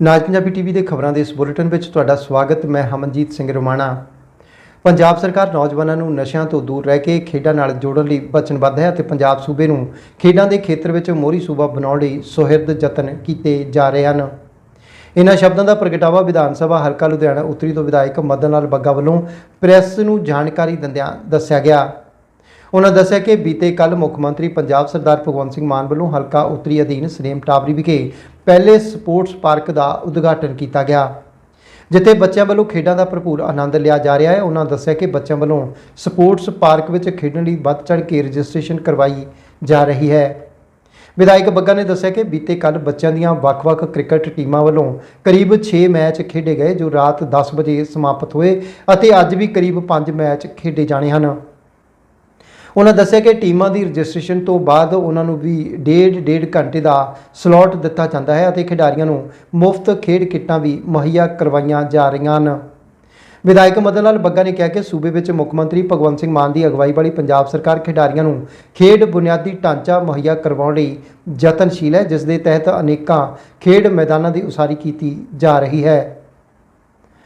ਨਾਜ Punjabi TV ਦੇ ਖਬਰਾਂ ਦੇ ਇਸ ਬੁਲੇਟਿਨ ਵਿੱਚ ਤੁਹਾਡਾ ਸਵਾਗਤ, ਮੈਂ ਹਮਨਜੀਤ ਸਿੰਘ ਰੋਮਾਣਾ। ਪੰਜਾਬ ਸਰਕਾਰ ਨੌਜਵਾਨਾਂ ਨੂੰ ਨਸ਼ਿਆਂ ਤੋਂ ਦੂਰ ਰਹਿ ਕੇ ਖੇਡਾਂ ਨਾਲ ਜੋੜਨ ਲਈ ਵਚਨਬੱਧ ਹੈ ਅਤੇ ਪੰਜਾਬ ਸੂਬੇ ਨੂੰ ਖੇਡਾਂ ਦੇ ਖੇਤਰ ਵਿੱਚ ਮੋਹਰੀ ਸੂਬਾ ਬਣਾਉਣ ਲਈ ਸੁਹਿਰਦ ਯਤਨ ਕੀਤੇ ਜਾ ਰਹੇ ਹਨ। ਇਨ੍ਹਾਂ ਸ਼ਬਦਾਂ ਦਾ ਪ੍ਰਗਟਾਵਾ ਵਿਧਾਨ ਸਭਾ ਹਲਕਾ ਲੁਧਿਆਣਾ ਉੱਤਰੀ ਤੋਂ ਵਿਧਾਇਕ ਮਦਨ ਲਾਲ ਬੱਗਾ ਵੱਲੋਂ ਪ੍ਰੈਸ ਨੂੰ ਜਾਣਕਾਰੀ ਦਿੰਦਿਆਂ ਦੱਸਿਆ ਗਿਆ। ਉਹਨਾਂ ਦੱਸਿਆ ਕਿ ਬੀਤੇ ਕੱਲ ਮੁੱਖ ਮੰਤਰੀ ਪੰਜਾਬ ਸਰਦਾਰ ਭਗਵੰਤ ਸਿੰਘ ਮਾਨ ਵੱਲੋਂ ਹਲਕਾ ਉੱਤਰੀ ਅਧੀਨ ਸਨੇਮ ਟਾਵਰੀ ਵਿਖੇ ਪਹਿਲੇ ਸਪੋਰਟਸ ਪਾਰਕ ਦਾ ਉਦਘਾਟਨ ਕੀਤਾ ਗਿਆ, ਜਿੱਥੇ ਬੱਚਿਆਂ ਵੱਲੋਂ ਖੇਡਾਂ ਦਾ ਭਰਪੂਰ ਆਨੰਦ ਲਿਆ ਜਾ ਰਿਹਾ ਹੈ। ਉਹਨਾਂ ਦੱਸਿਆ ਕਿ ਬੱਚਿਆਂ ਵੱਲੋਂ ਸਪੋਰਟਸ ਪਾਰਕ ਵਿੱਚ ਖੇਡਣ ਲਈ ਵੱਧ ਚੜ੍ਹ ਕੇ ਰਜਿਸਟ੍ਰੇਸ਼ਨ ਕਰਵਾਈ ਜਾ ਰਹੀ ਹੈ। ਵਿਧਾਇਕ ਬੱਗਾ ਨੇ ਦੱਸਿਆ ਕਿ ਬੀਤੇ ਕੱਲ ਬੱਚਿਆਂ ਦੀਆਂ ਵੱਖ-ਵੱਖ ਕ੍ਰਿਕਟ ਟੀਮਾਂ ਵੱਲੋਂ ਕਰੀਬ 6 ਮੈਚ ਖੇਡੇ ਗਏ, ਜੋ ਰਾਤ 10 ਵਜੇ ਸਮਾਪਤ ਹੋਏ ਅਤੇ ਅੱਜ ਵੀ ਕਰੀਬ 5 ਮੈਚ ਖੇਡੇ ਜਾਣੇ ਹਨ। ਉਹਨਾਂ ਦੱਸਿਆ ਕਿ ਟੀਮਾਂ ਦੀ ਰਜਿਸਟ੍ਰੇਸ਼ਨ ਤੋਂ ਬਾਅਦ ਉਹਨਾਂ ਨੂੰ ਵੀ ਡੇਢ ਡੇਢ ਘੰਟੇ ਦਾ ਸਲੋਟ ਦਿੱਤਾ ਜਾਂਦਾ ਹੈ ਅਤੇ ਖਿਡਾਰੀਆਂ ਨੂੰ ਮੁਫਤ ਖੇਡ ਕਿੱਟਾਂ ਵੀ ਮੁਹੱਈਆ ਕਰਵਾਈਆਂ ਜਾ ਰਹੀਆਂ ਹਨ। ਵਿਧਾਇਕ ਮਦਨ ਲਾਲ ਬੱਗਾ ਨੇ ਕਿਹਾ ਕਿ ਸੂਬੇ ਵਿੱਚ ਮੁੱਖ ਮੰਤਰੀ ਭਗਵੰਤ ਸਿੰਘ ਮਾਨ ਦੀ ਅਗਵਾਈ ਵਾਲੀ ਪੰਜਾਬ ਸਰਕਾਰ ਖਿਡਾਰੀਆਂ ਨੂੰ ਖੇਡ ਬੁਨਿਆਦੀ ਢਾਂਚਾ ਮੁਹੱਈਆ ਕਰਵਾਉਣ ਲਈ ਯਤਨਸ਼ੀਲ ਹੈ, ਜਿਸ ਦੇ ਤਹਿਤ ਅਨੇਕਾਂ ਖੇਡ ਮੈਦਾਨਾਂ ਦੀ ਉਸਾਰੀ ਕੀਤੀ ਜਾ ਰਹੀ ਹੈ।